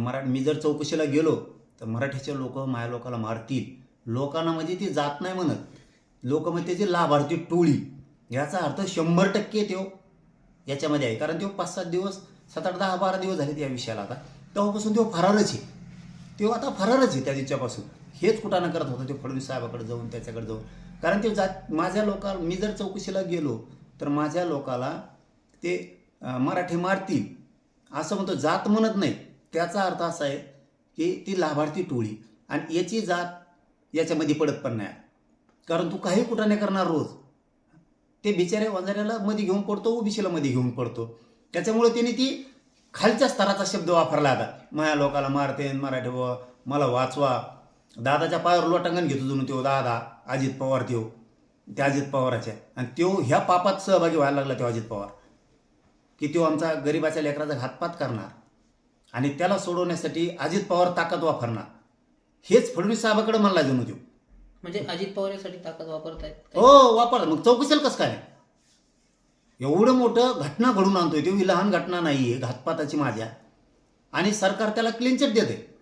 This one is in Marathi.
मरा मी जर चौकशीला गेलो तर मराठीचे लोक माया लोकाला मारतील. लोकांना म्हणजे ती जात नाही म्हणत. लोक म्हणजे त्याची लाभार्थी टोळी याचा अर्थ शंभर टक्के तो. याच्यामध्ये आहे. कारण तो पाच सात दिवस सात आठ दहा बारा दिवस झाले या विषयाला आता. तेव्हापासून तो फरारच आहे. तो आता फरारच आहे त्या दिवसापासून. हेच कुठानं करत होता ते फडणवीस साहेबाकडे जाऊन त्याच्याकडे जाऊन. कारण ते जात माझ्या लोकाला मी जर चौकशीला गेलो तर माझ्या लोकाला ते मराठी मारतील. असं म्हणतो जात म्हणत नाही. त्याचा अर्थ असा आहे की ती लाभार्थी टोळी आणि याची जात याच्यामध्ये पडत पण नाही. कारण तू काही कुठं नाही करणार रोज. ते बिचारे वंजाऱ्याला मध्ये घेऊन पडतो ओबीसीला मध्ये घेऊन पडतो. त्याच्यामुळे त्याने ती खालच्या स्तराचा शब्द वापरला आता. माझ्या लोकाला मारते मराठी व मला वाचवा. दादाच्या पायावर लोटांगण घेतो जुनं त्यो दादा. अजित पवार त्यो. त्या अजित पवाराच्या आणि त्यो ह्या पापात सहभागी व्हायला लागला तो अजित पवार. की तो आमचा गरिबाच्या लेकराचा घातपात करणार. आणि त्याला सोडवण्यासाठी अजित पवार ताकद वापरणार. हेच फडणवीस साहेबाकडे म्हणला जणू तो म्हणजे अजित पवार यासाठी ताकद वापरतायत हो वापर. मग चौकशीला कसं काय? एवढं मोठं घटना घडून आणतोय. ती लहान घटना नाही आहे घातपाताची माझ्या. आणि सरकार त्याला क्लीन चिट देते